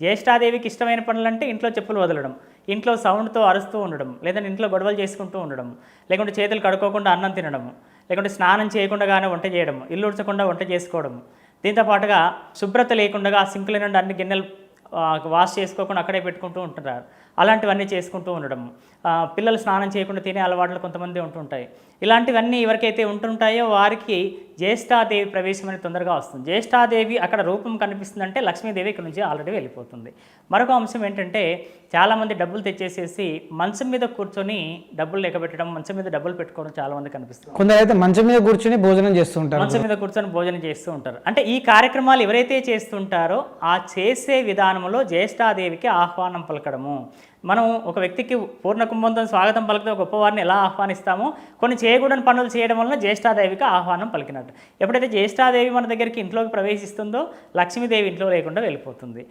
జ్యేష్ఠాదేవికి ఇష్టమైన పనులు అంటే ఇంట్లో చెప్పులు వదలడం ఇంట్లో సౌండ్తో అరుస్తూ ఉండడం లేదంటే ఇంట్లో గొడవలు చేసుకుంటూ ఉండడం లేకుంటే చేతులు కడుక్కోకుండా అన్నం తినడం లేకుంటే స్నానం చేయకుండానే వంట చేయడం ఇల్లు ఉడచకుండా వంట చేసుకోవడం. దీంతో పాటుగా శుభ్రత లేకుండా సింకుల నుండి అన్ని గిన్నెలు వాష్ చేసుకోకుండా అక్కడే పెట్టుకుంటూ ఉంటున్నారు. అలాంటివన్నీ చేసుకుంటూ ఉండడం. పిల్లలు స్నానం చేయకుండా తినే అలవాట్లు కొంతమంది ఉంటుంటాయి. ఇలాంటివన్నీ ఎవరికైతే ఉంటుంటాయో వారికి జ్యేష్ఠాదేవి ప్రవేశం అనేది తొందరగా వస్తుంది. జ్యేష్ఠాదేవి అక్కడ రూపం కనిపిస్తుందంటే లక్ష్మీదేవి ఇక్కడ నుంచి ఆల్రెడీ వెళ్ళిపోతుంది. మరొక అంశం ఏంటంటే చాలామంది డబ్బులు తెచ్చేసేసి మంచం మీద కూర్చొని డబ్బులు లెక్క పెట్టడం మంచం మీద డబ్బులు పెట్టుకోవడం చాలామంది కనిపిస్తుంది. కొందరు అయితే మంచం మీద కూర్చుని భోజనం చేస్తూ ఉంటారు. మంచం మీద కూర్చొని భోజనం చేస్తూ ఉంటారు. అంటే ఈ కార్యక్రమాలు ఎవరైతే చేస్తుంటారో ఆ చేసే విధానంలో జ్యేష్ఠాదేవికి ఆహ్వానం పలకడము. మనం ఒక వ్యక్తికి పూర్ణ కుంభంతో స్వాగతం పలికితే గొప్పవారిని ఎలా ఆహ్వానిస్తామో కొన్ని చేయకూడని పనులు చేయడం వలన జ్యేష్ఠాదేవికి ఆహ్వానం పలికినట్టు. ఎప్పుడైతే జ్యేష్ఠాదేవి మన దగ్గరికి ఇంట్లోకి ప్రవేశిస్తుందో లక్ష్మీదేవి ఇంట్లో లేకుండా వెళ్ళిపోతుంది.